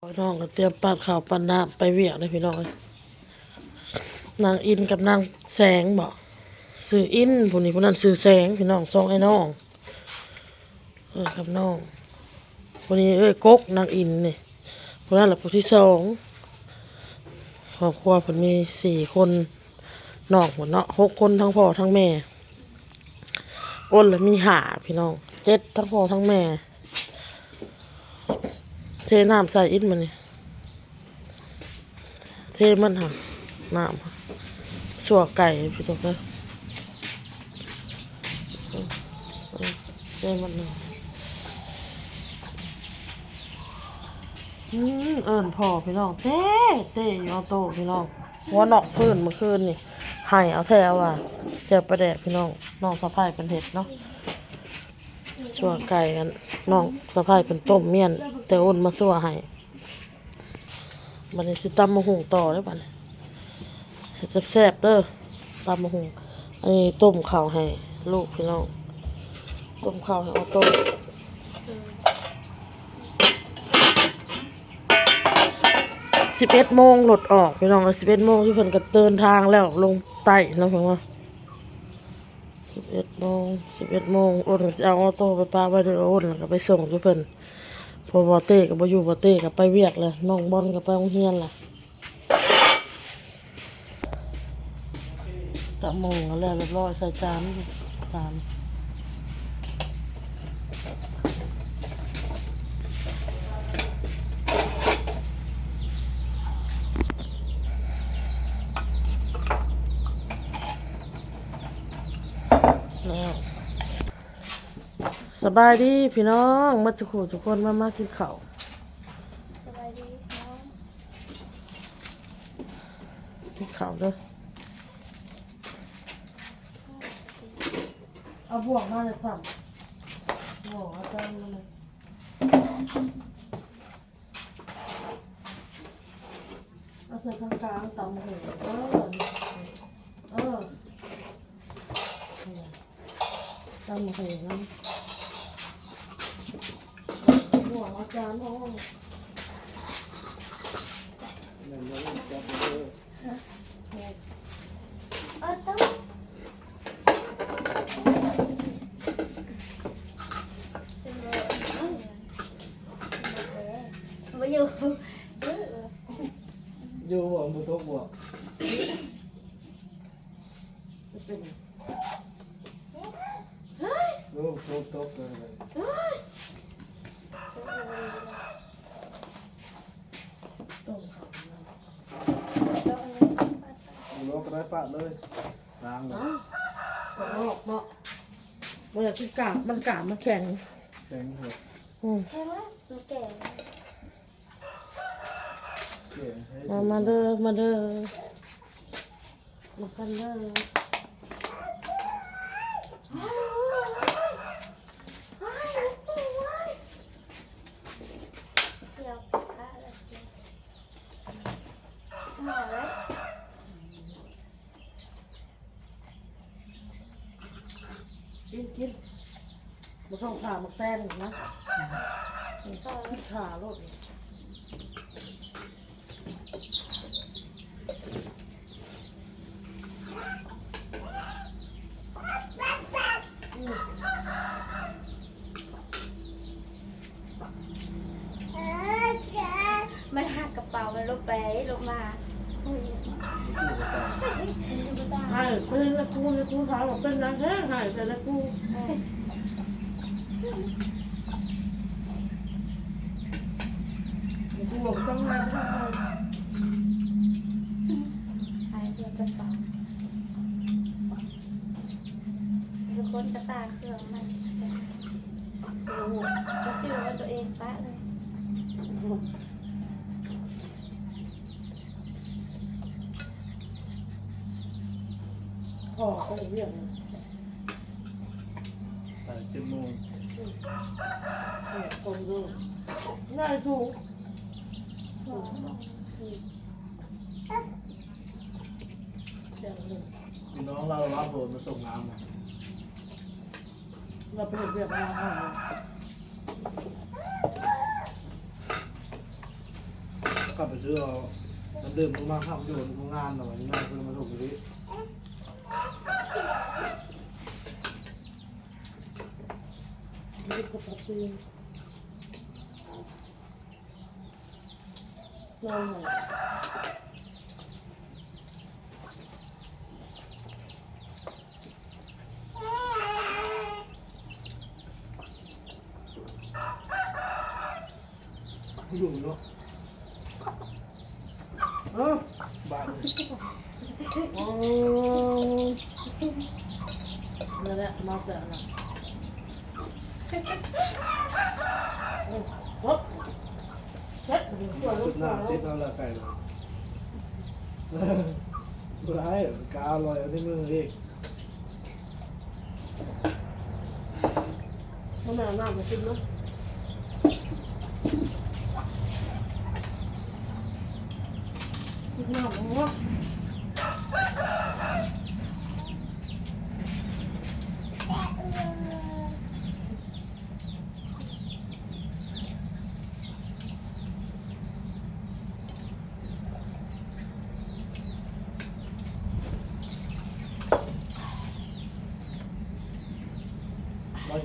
พี่น้องก็เตรียมปาดข่าวปันน้ำไปเวียกเลยพี่น้องนางอินกับนางแสงบอกซื้ออินผู้นี้ผู้นั้นซื้อแสงพี่น้องสองไอ้น้องเออกับน้องผู้นี้เอ้ยกกนางอินนี่ผู้นั้นแหละผู้ที่สองครอบครัวผมมีสี่คนน้องหมเนาะหกคนทั้งพ่อทั้งแม่อ้นแล้วมีหาพี่น้องเจ็ดทั้งพ่อทั้งแม่ เทน้ำใส่อินมันนี่เทมันค่ะน้ำค่ะสัวไก่พี่ตุ๊กนะเออเออเทมันหน่อยอืมเอิญพอพี่น้องเต้เต้อยอโตพี่น้องหัวหนอกพื้นเมื่อคืนนี่ใหายเอาแถวอะเจอประแดดพี่น้องน้องสะพายเป็นเห็ดเนาะ สัวไก่กันน้องสะพายเป็นต้มเมี่ยน แต่อ้นมาสัวให้บันนี้สิตำมะฮุงต่อได้บันแซ่บๆเด้อตำมะฮุงอันนี้ต้มข้าวให้ลูกพี่น้องต้มข้าวให้ออโต้สิบเอ็ดโมงหลดออกพี่น้องสิบเอ็ดโมงที่เพิ่นก็เดินทางแล้วลงใต้เนาะเพิ่นว่า สิบเอ็ดโมงสิบเอ็ดโมงอ้นจะเอาออโต้ไปป้าไว้ด้วยอ้นก็ไปส่งทุกเพิ่นพอบอเต้กับบอยู่บอเต้กับไปเวียกเลยน้องบอลกับไปโรงเรียนล่ะตะมงแล้วเรียบร้อยใส่จานจาน บายดีพี่น้องมาจุกทุกคนมามากินข้าวสบายดีน้องกินข้าวเด้อเอาบวกมาเลยสั่งบวกอาจารย์มาเลยเอาใส่ทางกลางตำหูเออเออตำหูนะ บวกอาจารย์ห้องเออต้องมาอยู่ เอยู่บ่บุตกบ่จะเป็นลูกตกตกเลยต้มข้าวนะลูกก็ได้ปะเลยล้างเลยเอ้าอกเนาะมันอยากกินกาบมันกาบมันแข็งแข็งเถอะอืมแค่ว่ามันแก่เก่งให้ มามาเด้อมาเด้อมากันเด้อ เสียวผ้าแล้วเสียว หมอแล้วกินกินมาต้องผ่ามาแป้งนะต่อขาโลดอืม มันหักกระเป๋ามันลบไปลบมาอุ้ย ใช่ไปเล่น กูสาวบอเป็นนางแท้หายใจแล้วกูบอกต้องมาต้องมา หายเดียวกระเป๋าทุกคนกระตาเครื่องมันโอ้โหก็ติวว่าตัวเองปะเลย พ่อเขาเรียกแต่เจ็ดโมงคนดูง่ายถูกพี่น้องเรารับโหดมาส่งน้ำนะเราไปเรียกมาห้องขับไปซื้อเอาน้ำดื่มมาทำอยู่โรงงานหน่อยนี่น่าเพิ่งมาถูกอยู่ดินี่ก็ปกตินอนหน่อยอยู่เนาะเออบาทโอ้นั่นแหละมาแต่ละโอ้โห เจ็ดตัวลูจุกดหตัน้าวเซ็ลูตกเอาละไก่เลยร้ายกา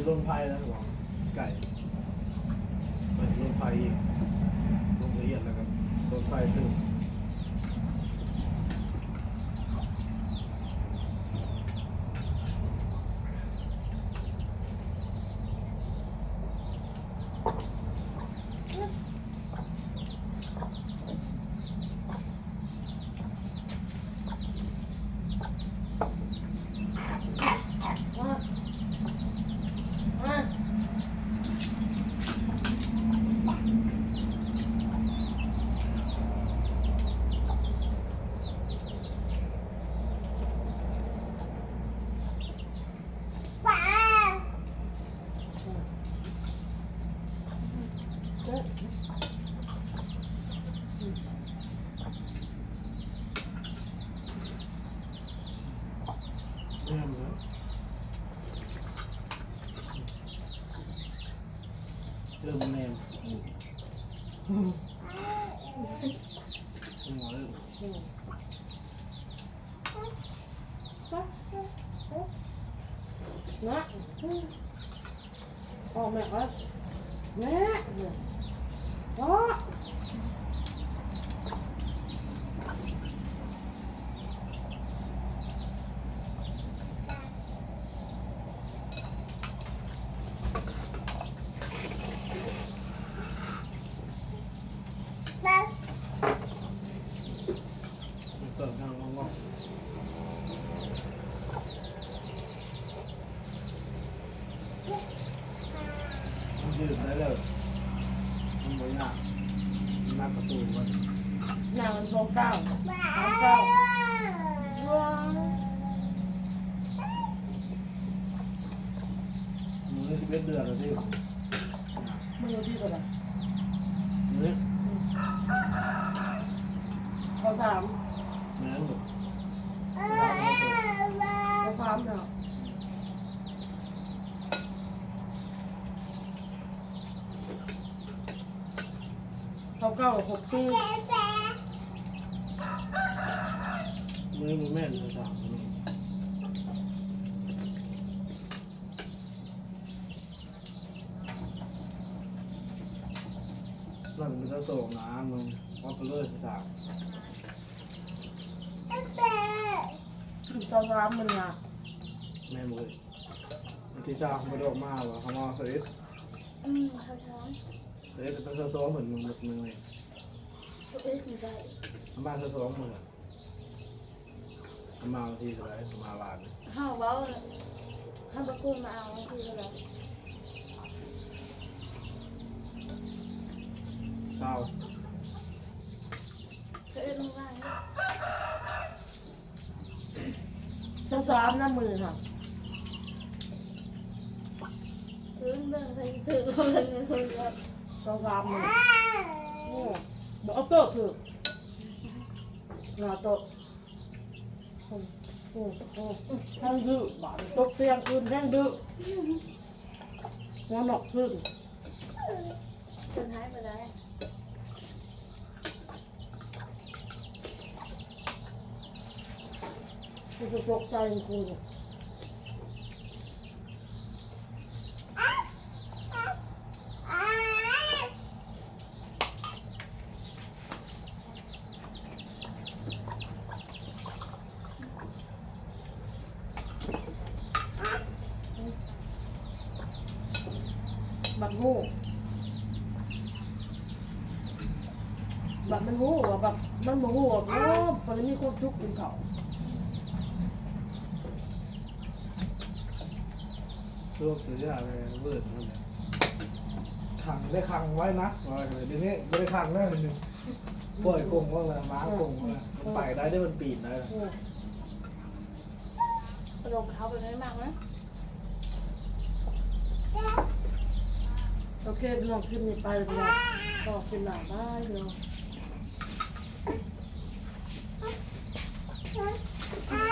ลอยเอาที่มืออีกมันไม่เอาน้ำมากินะกินน้ำมั้งเราจะลงพ่แล้วหรอไก่เราลงไพ่อีกลงละเอียดแล้วกันลงไพ่ตึ้ง มามาเจ็ด แน่นเลยเริ่มแน่นหัวเริ่มอืมนะออกแม่ก็แม่เนี่ยอ๋ เติมทางงอกมันยืดได้เลยมันไม่ากมันนักประตูมันนางสองเก้าสองเก้ามือสิบเอ็ดเดือนแล้วที่มือที่เท่าไหร่ มือ เขาสามมือหมดเขาสามเนาะเขาเก้าหกปีมือมือแม่นเลยสามมือนั่นมันจะส่งน้ำมึง ว่าไปเลยสามเขาสามมันนะแม่มือที่สามมาดอกมาว่ะเขามาสวิตอืมเขาช้อนสวิตเป็นเสื้อซ้อมเหมือนมึงมึงเลยตัวเองคือใจทำบ้านเสื้อซ้อมมือทำมาทีสบายมาบานห้าวเบ้าเลยห้ามประกุมมาเอาคืออะไรเศร้า ตัวเองว่างเขาสามน้ำมือค่ะพื้นเบื้องใส่ถือคนเยคนลยเขาสามมือโอ้บอกเอาโต๊ะถือหน้าโต๊ะโอ้โอ้โอ้แห้งดื้อบาดตกเตียงคืนแห้งดื้อหัวหนอกขึ้นคนท้ายไปได้ กูจะตกใจกูเนี่ยบักงูบักมันงูอะบักมันโมงูอะโอ้พอจะมีคนทุกข์กินเขา รวมสุดยอะไรเวิร์ดนั่นแหละขังได้ขังไว้นะว่าเดี๋ยวนี้ไม่ได้ขังแล้วนหนึ่งปล่อยกงว่าอะไรม้ากงว่าอะไรมัไปได้ได้มันปีนได้นะลงเท้าไปได้มากไหมโอเคพี่น้องขึ้นนี่ไปเลยพี่น้องก็คลิปหน้าบ้ายเน้อ